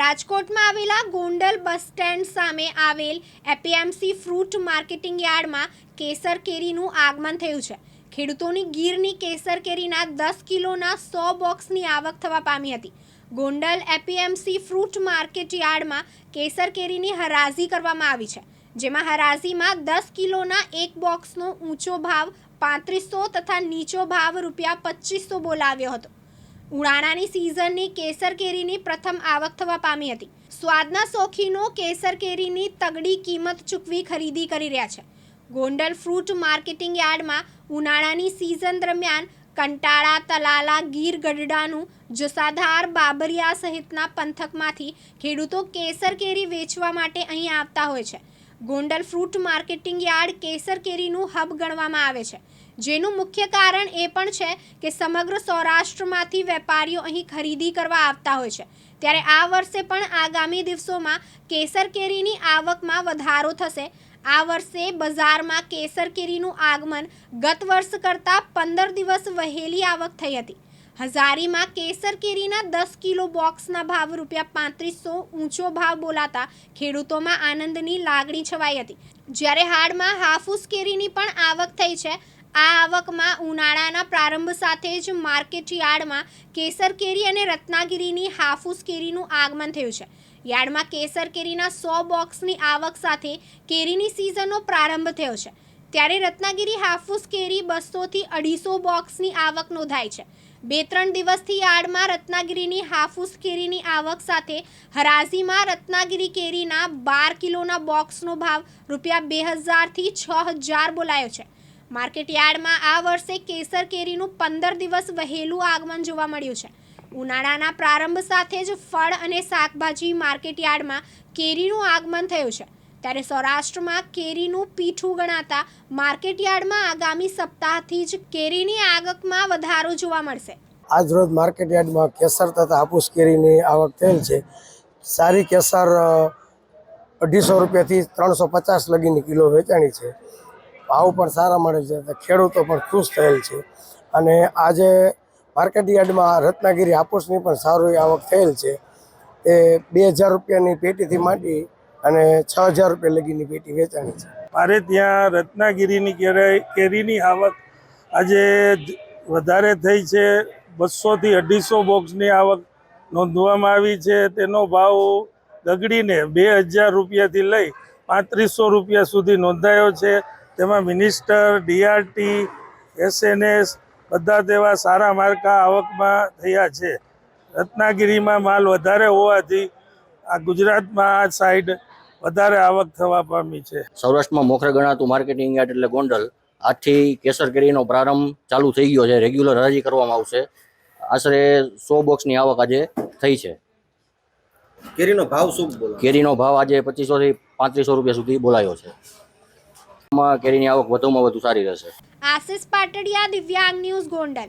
રાજકોટમાં આવેલા Gondal bus stand સામે આવેલ એપીએમસી ફ્રૂટ માર્કેટિંગ યાર્ડમાં કેસર કેરીનું આગમન થયું છે. ખેડૂતોની ગીરની કેસર કેરીના દસ કિલોના સો બોક્સની આવક થવા પામી હતી. ગોંડલ એપીએમસી ફ્રૂટ માર્કેટ યાર્ડમાં કેસર કેરીની હરાજી કરવામાં આવી છે, જેમાં હરાજીમાં દસ કિલોના એક બોક્સનો ઊંચો ભાવ પાંત્રીસો તથા નીચો ભાવ રૂપિયા પચીસો બોલાવ્યો હતો. ઉનાળાની સિઝનની કેસર કેરીની પ્રથમ આવક થવા પામી હતી. સ્વાદના શોખીનો કેસર કેરીની તગડી કિંમત ચૂકવી ખરીદી કરી રહ્યા છે. ગોંડલ ફ્રૂટ માર્કેટિંગ યાર્ડમાં ઉનાળાની સિઝન દરમિયાન કંટાળા, તલાલા, ગીર ગઢડાનું જસાધાર, બાબરિયા સહિતના પંથકમાંથી ખેડૂતો કેસર કેરી વેચવા માટે અહીં આવતા હોય છે. Gondal fruit marketing yard Kesar કેરીનું હબ ગણવામાં આવે છે. જેનું મુખ્ય કારણ એ પણ છે કે સમગ્ર સૌરાષ્ટ્રમાંથી વેપારીઓ અહીં ખરીદી કરવા આવતા હોય છે. ત્યારે આ વર્ષે પણ આગામી દિવસોમાં કેસર કેરીની આવકમાં વધારો થશે. આ વર્ષે બજારમાં કેસર કેરીનું આગમન ગત વર્ષ કરતાં પંદર દિવસ વહેલી આવક થઈ હતી. હજારીમાં કેસર કેરીના દસ કિલો બોક્સના ભાવ રૂપિયા પાંત્રીસો ઊંચો ભાવ બોલાતા ખેડૂતોમાં આનંદની લાગણી છવાઈ હતી. જ્યારે હાડમાં હાફૂસ કેરીની પણ આવક થઈ છે, આ આવકમાં ઉનાળાના પ્રારંભ સાથે જ માર્કેટ યાર્ડમાં કેસર કેરી અને રત્નાગીરીની હાફૂસ કેરીનું આગમન થયું છે. યાર્ડમાં કેસર કેરીના સો બોક્સની આવક સાથે કેરીની સિઝનનો પ્રારંભ થયો છે. ત્યારે રત્નાગીરી હાફૂસ કેરી બસોથી અઢીસો બોક્સની આવક નોંધાઈ છે. બે ત્રણ દિવસથી યાર્ડમાં રત્નાગીરીની હાફૂસ કેરીની આવક સાથે હરાજીમાં રત્નાગીરી કેરીના બાર કિલોના બોક્સનો ભાવ રૂપિયા બે હજારથી છ હજાર બોલાયો છે. માર્કેટ યાર્ડમાં આ વર્ષે કેસર કેરીનું પંદર દિવસ વહેલું આગમન જોવા મળ્યું છે. ઉનાળાના પ્રારંભ સાથે જ ફળ અને શાકભાજી માર્કેટ યાર્ડમાં કેરીનું આગમન થયું છે. ત્યારે સૌરાષ્ટ્રમાં કેરીનું પીઠું ગણાતા માર્કેટ યાર્ડમાં આગામી સપ્તાહથી જ કેરીની આવકમાં વધારો જોવા મળશે. આજ રોજ માર્કેટ યાર્ડમાં કેસર તથા હાપુસ કેરીની આવક થયેલ છે. સારી કેસર અઢીસો રૂપિયાથી ત્રણસો પચાસ લગીની કિલો વેચાણી છે. ભાવ પણ સારા મળે છે ખેડૂતો પણ ખુશ થયેલ છે. અને આજે માર્કેટ યાર્ડમાં રત્નાગીરી હાપુસની પણ સારી આવક થયેલ છે. એ બે હજાર રૂપિયાની પેટીથી માંડી અને છ હજાર રૂપિયા લગીની પેટી વેચાણી છે. મારે ત્યાં રત્નાગીરીની કેરી કેરીની આવક આજે વધારે થઈ છે. બસોથી અઢીસો બોક્સની આવક નોંધવામાં આવી છે. તેનો ભાવ દગડીને બે હજાર રૂપિયાથી લઈ પાંત્રીસો રૂપિયા સુધી નોંધાયો છે. તેમાં મિનિસ્ટર, ડીઆરટી, એસએનએસ બધા તેવા સારા માર્કા આવકમાં થયા છે. રત્નાગીરીમાં માલ વધારે હોવાથી આ ગુજરાતમાં આ સાઈડ વધારે આવક થવા પામી છે. સૌરાષ્ટ્રમાં મોખરે ગણાતું માર્કેટિંગ યાર્ડ એટલે ગોંડલ. આજથી કેસર કેરીનો પ્રારંભ ચાલુ થઈ ગયો છે. રેગ્યુલર હરાજી કરવામાં આવશે. આશરે સો બોક્સની આવક આજે થઈ છે. કેરીનો ભાવ શું બોલો? કેરીનો ભાવ આજે પચીસોથી પાંત્રીસો રૂપિયા સુધી બોલાયો છે. કેરીની આવક વધુમાં વધુ સારી રહેશે. આશિષ પાટડિયા દિવ્યાંગ ન્યૂઝ ગોંડલ.